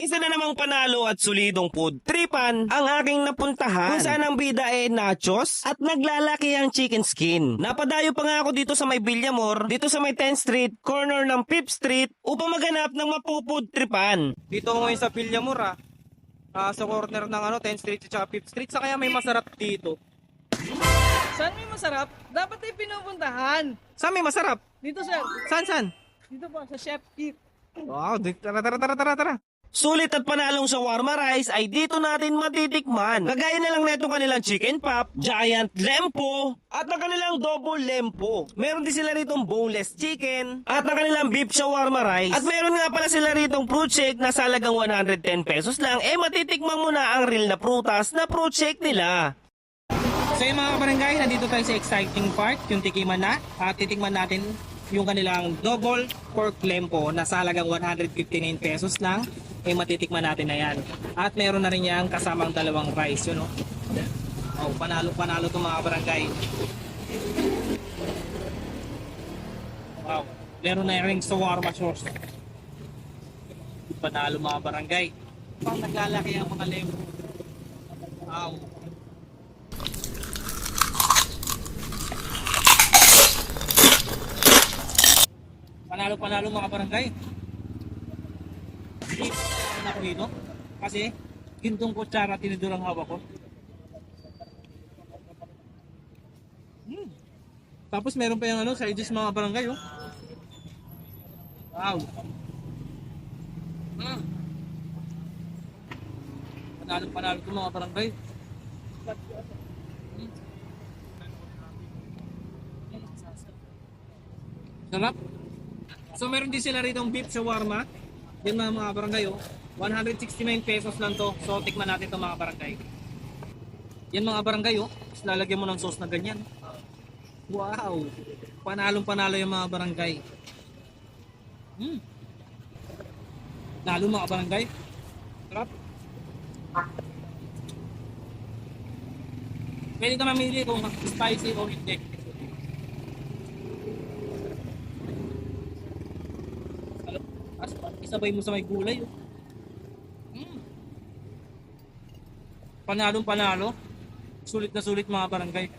Isa na namang panalo at solidong food tripan ang aking napuntahan kung saan ang bida ay nachos at naglalaki ang chicken skin. Napadayo pa nga ako dito sa may Villamor, dito sa may 10th Street, corner ng 5th Street upang maganap ng mapupud tripan. Dito ngayon sa Villamor ah. Ah, sa corner ng ano 10th Street at 5th Street sa kaya may masarap dito. Saan may masarap? Dapat ay pinupuntahan. Saan may masarap? Dito sir. Saan saan? Dito po sa Chef Kit. Wow, tara tara tara tara tara. Sulit at panalong sa warma rice ay dito natin matitikman. Kagaya na lang neto kanilang chicken pop, giant lempo, at ang kanilang double lempo. Meron din sila ritong boneless chicken, at ang kanilang beef shawarma rice. At meron nga pala sila ritong fruit shake na sa halagang 110 pesos lang, eh matitikman mo na ang real na prutas na fruit shake nila. So yung mga barangay, nandito tayo sa exciting part, yung tikiman na. At titikman natin yung kanilang double pork lempo na sa halagang 159 pesos lang. Eh matitikman natin na yan. At meron na rin yung kasamang dalawang rice, yun o. Oh, panalo panalo itong mga barangay. Wow. Meron na rin shawarma sauce. Panalo mga barangay. Pang naglalaki ang mga lempo. Wow. Panalo panalo mga barangay. Dito ako dito. Kasi gintong kutsara tinidor ang hawak ko. Hmm. Tapos meron pa yung ano, sides mga barangay oh. Wow. Mm. Panalo panalo to mga barangay. Mm. Sarap. So meron din sila rito beef shawarma. Yan mga mga barangay oh. 169 pesos lang to. So tikman natin to mga barangay. Yan mga barangay oh. Tapos lalagyan mo ng sauce na ganyan. Wow. Panalong panalo yung mga barangay. Hmm. Lalo mga barangay. Sarap. Pwede ka mamili kung spicy o hindi. Isabay mo sa may gulay. Oh. Panalong panalo. Sulit na sulit mga barangay.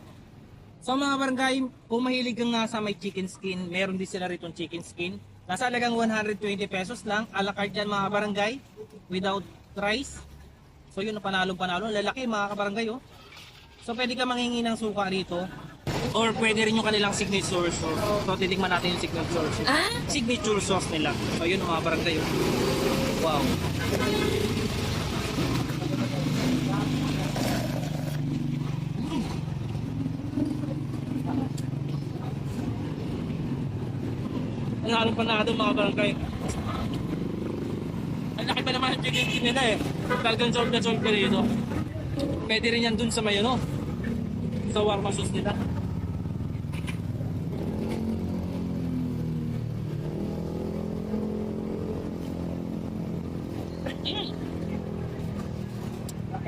Sa mga barangay, kung mahilig ka nga sa may chicken skin, meron din sila rito chicken skin. Nasa alagang 120 pesos lang. A la carte yan mga barangay. Without rice. So yun, panalong panalo. Lalaki mga kabarangay oh. So pwede ka manghingi ng suka rito. Or pwede rin yung kanilang signature sauce. So titikman natin yung signature sauce. Signature sauce nila. So yun mga barangay oh. Wow. Ang harap pa na ito mga barangay. Ang laki pa naman ng chicken skin nila eh. Talagang solve na solve ka rito. Pwede rin yan dun sa may ano. Sa warma sauce nila.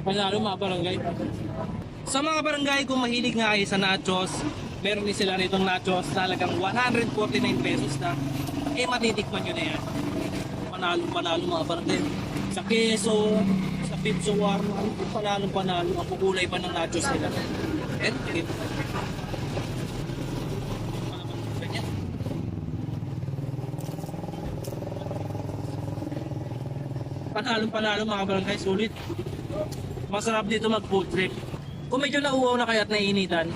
Panalo mga barangay. Sa mga barangay, kung mahilig nga kayo sa nachos, meron din sila rito nachos na halagang 149 pesos na. Eh, matitikman nyo na yan. Panalo, panalo mga barangay. Sa keso, sa beef shawarma, ano panalo, panalo. Ang kukulay pa ng nachos nila. And. Ganyan. Panalo, panalo mga barangay, sulit. Masarap dito mag food trip. Kung medyo nauuaw na kayo at naiinitan,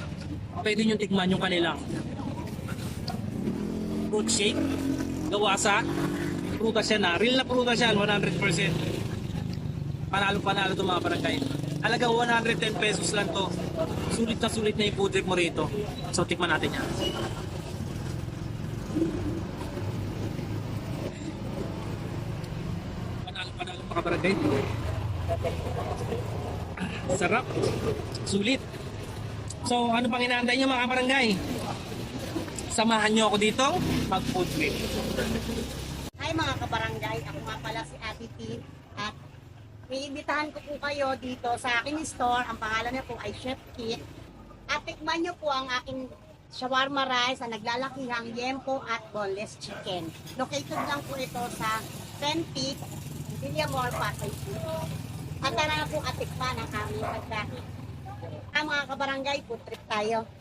pwede nyo tikman yung kanilang fruit shake. Gawa sa prutas yan na. Real na prutas yan, 100%. Panalo-panalo to mga barangay. Halagang 110 pesos lang to. Sulit na sulit na yung food trip mo rito. So tikman natin yan. Panalo-panalo mga barangay. Sarap. Sulit. So, ano pang inaantay niyo mga barangay? Samahan niyo ako dito mag food trip. Hi mga kabarangay, ako nga pala si Ate T at iimbitahan ko po kayo dito sa aking store. Ang pangalan niya po ay Chef Kit. At tikman niyo po ang aking shawarma rice na naglalakihang yempo at boneless chicken. Located lang po ito sa 10 feet Villamor, Pasay City. At tara na po atikman ang aming pagkain. Ah, mga kabarangay, food trip tayo.